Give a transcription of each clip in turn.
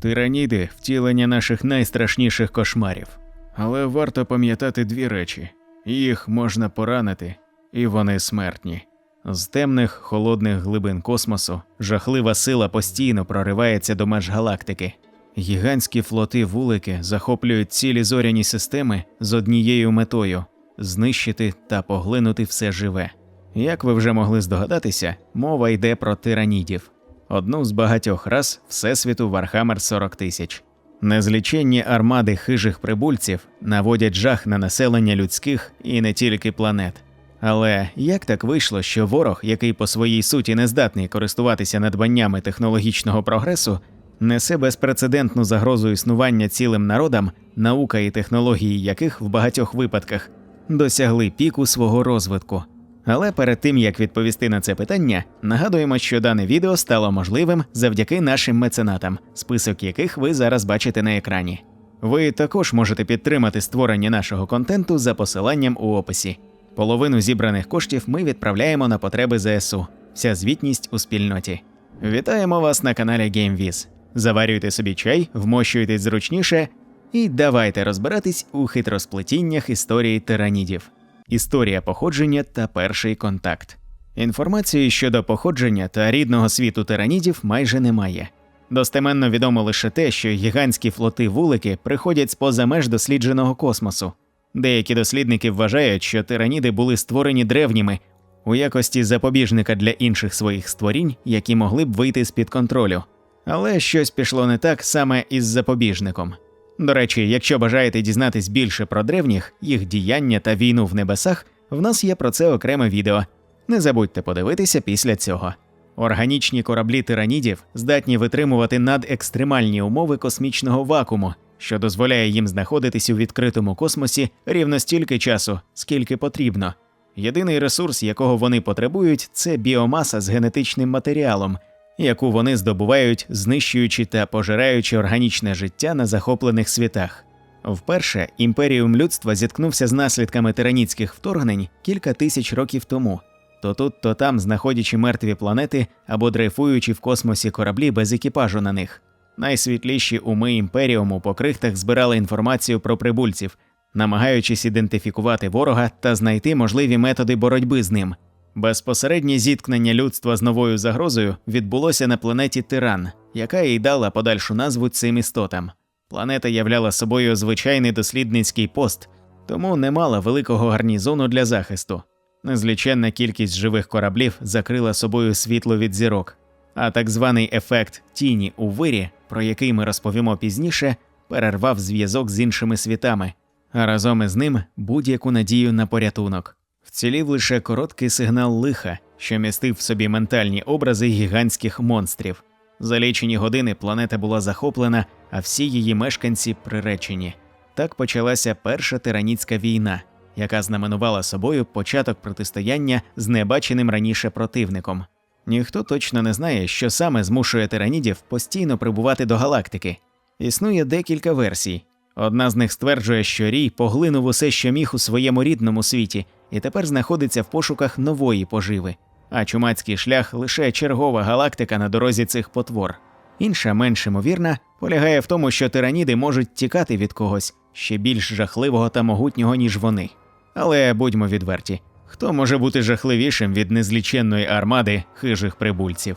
Тираніди втілення наших найстрашніших кошмарів. Але варто пам'ятати дві речі: їх можна поранити, і вони смертні. З темних холодних глибин космосу жахлива сила постійно проривається до меж галактики. Гігантські флоти вулики захоплюють цілі зоряні системи з однією метою знищити та поглинути все живе. Як ви вже могли здогадатися, мова йде про тиранідів, одну з багатьох рас Всесвіту Вархаммер 40 тисяч. Незліченні армади хижих прибульців наводять жах на населення людських і не тільки планет. Але як так вийшло, що ворог, який по своїй суті не здатний користуватися надбаннями технологічного прогресу, несе безпрецедентну загрозу існування цілим народам, наука і технології яких в багатьох випадках досягли піку свого розвитку. Але перед тим як відповісти на це питання, нагадуємо, що дане відео стало можливим завдяки нашим меценатам, список яких ви зараз бачите на екрані. Ви також можете підтримати створення нашого контенту за посиланням у описі. Половину зібраних коштів ми відправляємо на потреби ЗСУ. Вся звітність у спільноті. Вітаємо вас на каналі GameViz. Заварюйте собі чай, вмощуйтесь зручніше і давайте розбиратись у хитросплетіннях історії тиранідів. Історія походження та перший контакт. Інформації щодо походження та рідного світу тиранідів майже немає. Достеменно відомо лише те, що гігантські флоти вулики приходять з поза меж дослідженого космосу. Деякі дослідники вважають, що тираніди були створені древніми у якості запобіжника для інших своїх створінь, які могли б вийти з під контролю. Але щось пішло не так саме із запобіжником. До речі, якщо бажаєте дізнатись більше про древніх, їх діяння та війну в небесах, в нас є про це окреме відео. Не забудьте подивитися після цього. Органічні кораблі тиранідів здатні витримувати надекстремальні умови космічного вакууму, що дозволяє їм знаходитись у відкритому космосі рівно стільки часу, скільки потрібно. Єдиний ресурс, якого вони потребують, це біомаса з генетичним матеріалом, яку вони здобувають, знищуючи та пожираючи органічне життя на захоплених світах. Вперше імперіум людства зіткнувся з наслідками тиранітських вторгнень кілька тисяч років тому. То тут, то там, знаходячи мертві планети або дрейфуючи в космосі кораблі без екіпажу на них. Найсвітліші уми імперіуму по крихтах збирали інформацію про прибульців, намагаючись ідентифікувати ворога та знайти можливі методи боротьби з ним. Безпосереднє зіткнення людства з новою загрозою відбулося на планеті Тиран, яка і дала подальшу назву цим істотам. Планета являла собою звичайний дослідницький пост, тому не мала великого гарнізону для захисту. Незліченна кількість живих кораблів закрила собою світло від зірок, а так званий ефект тіні у вирі, про який ми розповімо пізніше, перервав зв'язок з іншими світами, а разом із ним будь-яку надію на порятунок. Вцілів лише короткий сигнал лиха, що містив в собі ментальні образи гігантських монстрів. За лічені години планета була захоплена, а всі її мешканці приречені. Так почалася перша тираніцька війна, яка знаменувала собою початок протистояння з небаченим раніше противником. Ніхто точно не знає, що саме змушує тиранідів постійно прибувати до галактики. Існує декілька версій. Одна з них стверджує, що Рій поглинув усе, що міг у своєму рідному світі, і тепер знаходиться в пошуках нової поживи. А чумацький шлях лише чергова галактика на дорозі цих потвор. Інша, менш ймовірна, полягає в тому, що тираніди можуть тікати від когось ще більш жахливого та могутнього, ніж вони. Але будьмо відверті, хто може бути жахливішим від незліченної армади хижих прибульців?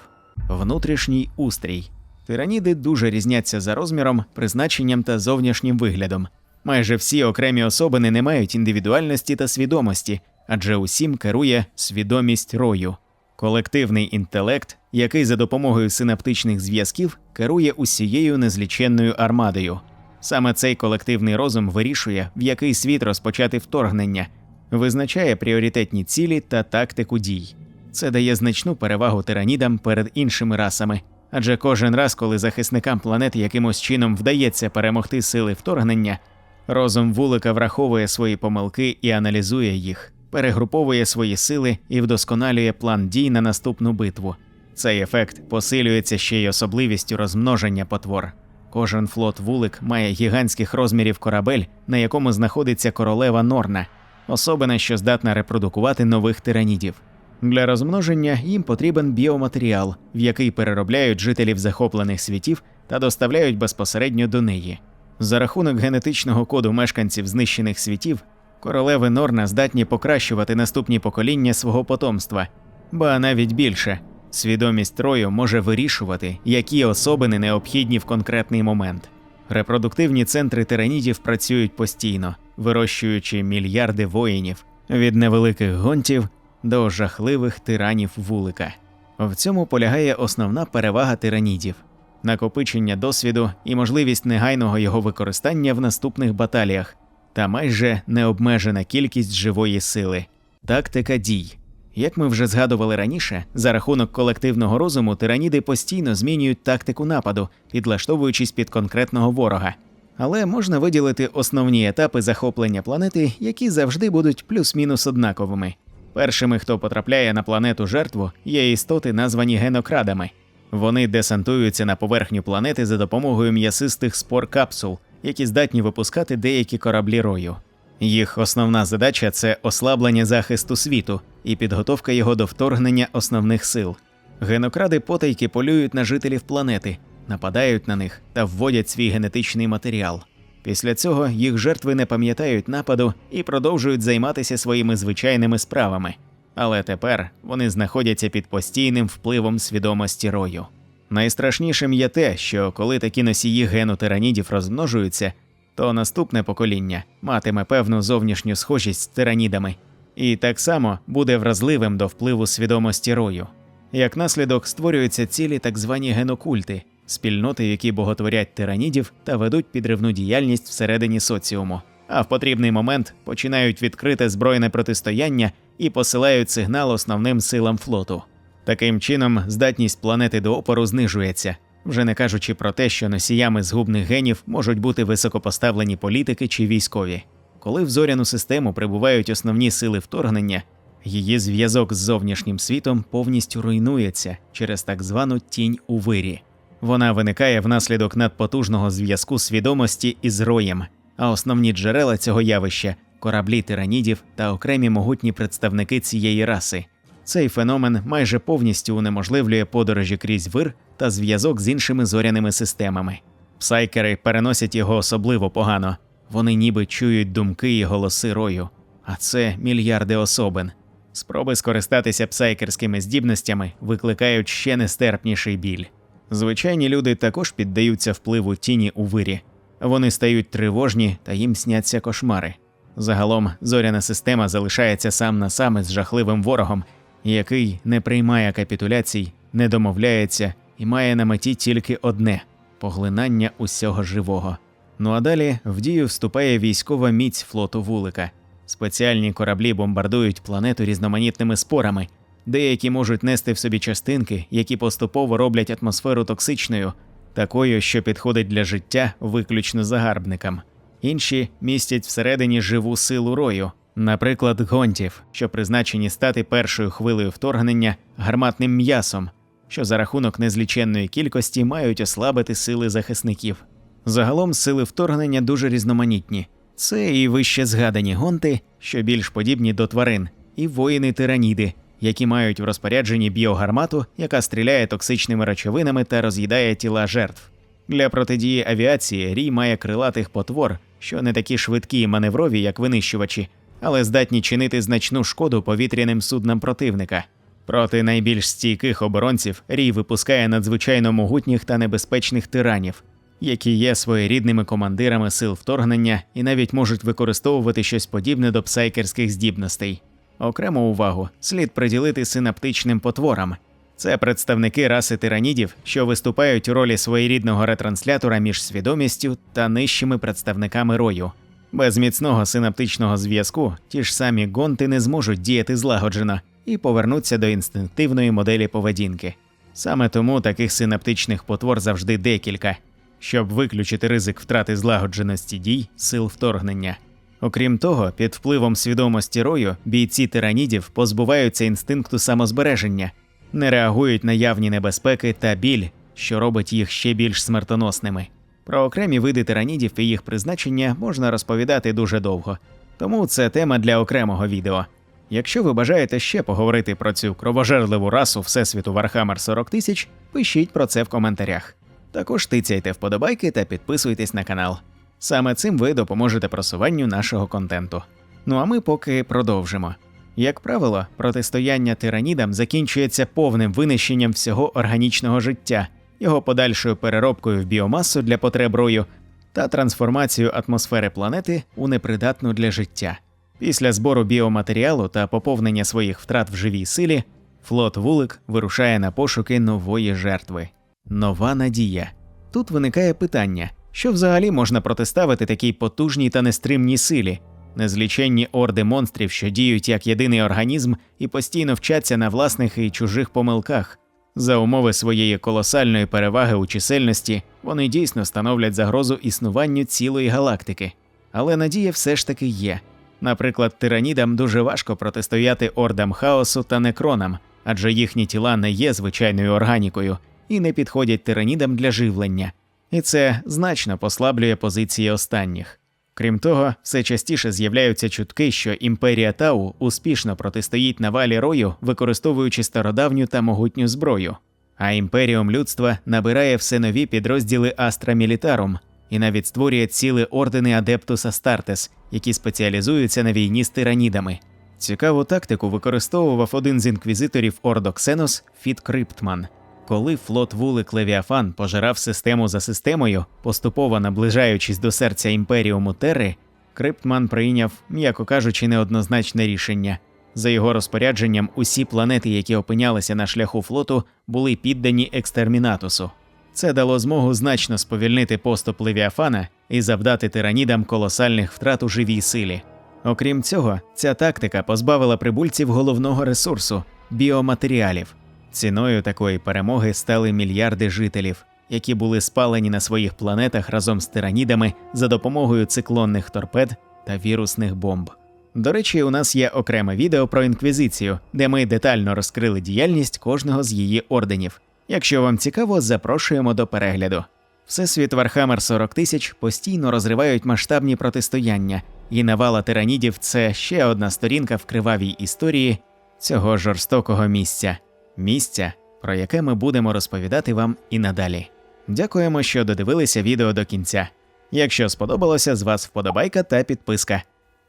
Внутрішній устрій. Тираніди дуже різняться за розміром, призначенням та зовнішнім виглядом. Майже всі окремі особини не мають індивідуальності та свідомості, адже усім керує свідомість рою, колективний інтелект, який за допомогою синаптичних зв'язків керує усією незліченною армадою. Саме цей колективний розум вирішує, в який світ розпочати вторгнення, визначає пріоритетні цілі та тактику дій. Це дає значну перевагу тиранідам перед іншими расами, адже кожен раз, коли захисникам планет якимось чином вдається перемогти сили вторгнення, розум вулика враховує свої помилки і аналізує їх, перегруповує свої сили і вдосконалює план дій на наступну битву. Цей ефект посилюється ще й особливістю розмноження потвор. Кожен флот вулик має гігантських розмірів корабель, на якому знаходиться королева Норна, особина, що здатна репродукувати нових тиранідів. Для розмноження їм потрібен біоматеріал, в який переробляють жителів захоплених світів та доставляють безпосередньо до неї. За рахунок генетичного коду мешканців знищених світів, королеви Норна здатні покращувати наступні покоління свого потомства, ба навіть більше. Свідомість Трою може вирішувати, які особини необхідні в конкретний момент. Репродуктивні центри тиранідів працюють постійно, вирощуючи мільярди воїнів від невеликих гонтів до жахливих тиранів вулика. В цьому полягає основна перевага тиранідів накопичення досвіду і можливість негайного його використання в наступних баталіях, та майже необмежена кількість живої сили, тактика дій. Як ми вже згадували раніше, за рахунок колективного розуму тираніди постійно змінюють тактику нападу, підлаштовуючись під конкретного ворога. Але можна виділити основні етапи захоплення планети, які завжди будуть плюс-мінус однаковими. Першими, хто потрапляє на планету жертву, є істоти, названі генокрадами. Вони десантуються на поверхню планети за допомогою м'ясистих спор капсул, які здатні випускати деякі кораблі рою. Їх основна задача це ослаблення захисту світу і підготовка його до вторгнення основних сил. Генокради потайки полюють на жителів планети, нападають на них та вводять свій генетичний матеріал. Після цього їх жертви не пам'ятають нападу і продовжують займатися своїми звичайними справами. Але тепер вони знаходяться під постійним впливом свідомості рою. Найстрашнішим є те, що коли такі носії гену тиранідів розмножуються, то наступне покоління матиме певну зовнішню схожість з тиранідами і так само буде вразливим до впливу свідомості рою. Як наслідок створюються цілі так звані генокульти, спільноти, які боготворять тиранідів та ведуть підривну діяльність всередині соціуму, а в потрібний момент починають відкрите збройне протистояння і посилають сигнал основним силам флоту. Таким чином, здатність планети до опору знижується, вже не кажучи про те, що носіями згубних генів можуть бути високопоставлені політики чи військові. Коли в зоряну систему прибувають основні сили вторгнення, її зв'язок з зовнішнім світом повністю руйнується через так звану тінь у вирі. Вона виникає внаслідок надпотужного зв'язку свідомості із роєм, а основні джерела цього явища кораблі тиранідів та окремі могутні представники цієї раси. Цей феномен майже повністю унеможливлює подорожі крізь вир та зв'язок з іншими зоряними системами. Псайкери переносять його особливо погано, вони ніби чують думки і голоси рою, а це мільярди особин. Спроби скористатися псайкерськими здібностями викликають ще нестерпніший біль. Звичайні люди також піддаються впливу тіні у вирі. Вони стають тривожні та їм сняться кошмари. Загалом зоряна система залишається сам на сам із жахливим ворогом, який не приймає капітуляцій, не домовляється і має на меті тільки одне поглинання усього живого. Ну а далі в дію вступає військова міць флоту вулика. Спеціальні кораблі бомбардують планету різноманітними спорами. Деякі можуть нести в собі частинки, які поступово роблять атмосферу токсичною, такою, що підходить для життя виключно загарбникам. Інші містять всередині живу силу рою, наприклад, гонтів, що призначені стати першою хвилею вторгнення гарматним м'ясом, що за рахунок незліченної кількості мають ослабити сили захисників. Загалом сили вторгнення дуже різноманітні. Це і вище згадані гонти, що більш подібні до тварин, і воїни тираніди, які мають в розпорядженні біогармату, яка стріляє токсичними речовинами та роз'їдає тіла жертв. Для протидії авіації рій має крилатих потвор, що не такі швидкі і маневрові, як винищувачі, але здатні чинити значну шкоду повітряним суднам противника. Проти найбільш стійких оборонців рій випускає надзвичайно могутніх та небезпечних тиранів, які є своєрідними командирами сил вторгнення і навіть можуть використовувати щось подібне до псайкерських здібностей. Окрему увагу слід приділити синаптичним потворам. Це представники раси тиранідів, що виступають у ролі своєрідного ретранслятора між свідомістю та нижчими представниками рою. Без міцного синаптичного зв'язку ті ж самі гонти не зможуть діяти злагоджено і повернуться до інстинктивної моделі поведінки. Саме тому таких синаптичних потвор завжди декілька, щоб виключити ризик втрати злагодженості дій сил вторгнення. Окрім того, під впливом свідомості рою бійці тиранідів позбуваються інстинкту самозбереження, не реагують на явні небезпеки та біль, що робить їх ще більш смертоносними. Про окремі види тиранідів і їх призначення можна розповідати дуже довго, тому це тема для окремого відео. Якщо ви бажаєте ще поговорити про цю кровожерливу расу Всесвіту Вархаммер 40 тисяч, пишіть про це в коментарях. Також тицяйте вподобайки та підписуйтесь на канал. Саме цим ви допоможете просуванню нашого контенту. Ну а ми поки продовжимо. Як правило, протистояння тиранідам закінчується повним винищенням всього органічного життя, його подальшою переробкою в біомасу для потреб рою та трансформацією атмосфери планети у непридатну для життя. Після збору біоматеріалу та поповнення своїх втрат в живій силі, флот вулик вирушає на пошуки нової жертви. Нова надія. Тут виникає питання, що взагалі можна протиставити такій потужній та нестримній силі, незліченні орди монстрів, що діють як єдиний організм і постійно вчаться на власних і чужих помилках. За умови своєї колосальної переваги у чисельності вони дійсно становлять загрозу існуванню цілої галактики. Але надія все ж таки є. Наприклад, тиранідам дуже важко протистояти ордам хаосу та некронам, адже їхні тіла не є звичайною органікою і не підходять тиранідам для живлення, і це значно послаблює позиції останніх. Крім того, все частіше з'являються чутки, що імперія Тау успішно протистоїть навалі рою, використовуючи стародавню та могутню зброю. А імперіум людства набирає все нові підрозділи Астра Мілітарум і навіть створює цілі ордени Адептус Астартес, які спеціалізуються на війні з тиранідами. Цікаву тактику використовував один з інквізиторів Ордо Ксенос Фіт Криптман. Коли флот вулик Левіафан пожирав систему за системою, поступово наближаючись до серця імперіуму Терри, Криптман прийняв, м'яко кажучи, неоднозначне рішення. За його розпорядженням, усі планети, які опинялися на шляху флоту, були піддані екстермінатусу. Це дало змогу значно сповільнити поступ Левіафана і завдати тиранідам колосальних втрат у живій силі. Окрім цього, ця тактика позбавила прибульців головного ресурсу біоматеріалів. Ціною такої перемоги стали мільярди жителів, які були спалені на своїх планетах разом з тиранідами за допомогою циклонних торпед та вірусних бомб. До речі, у нас є окреме відео про інквізицію, де ми детально розкрили діяльність кожного з її орденів. Якщо вам цікаво, запрошуємо до перегляду. Всесвіт Вархаммер 40 тисяч постійно розривають масштабні протистояння, і навала тиранідів це ще одна сторінка в кривавій історії цього жорстокого місця. Місця, про яке ми будемо розповідати вам і надалі. Дякуємо, що додивилися відео до кінця. Якщо сподобалося, з вас вподобайка та підписка.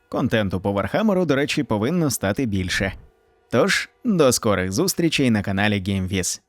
Контенту по Вархамеру, до речі, повинно стати більше. Тож, до скорих зустрічей на каналі GameViz.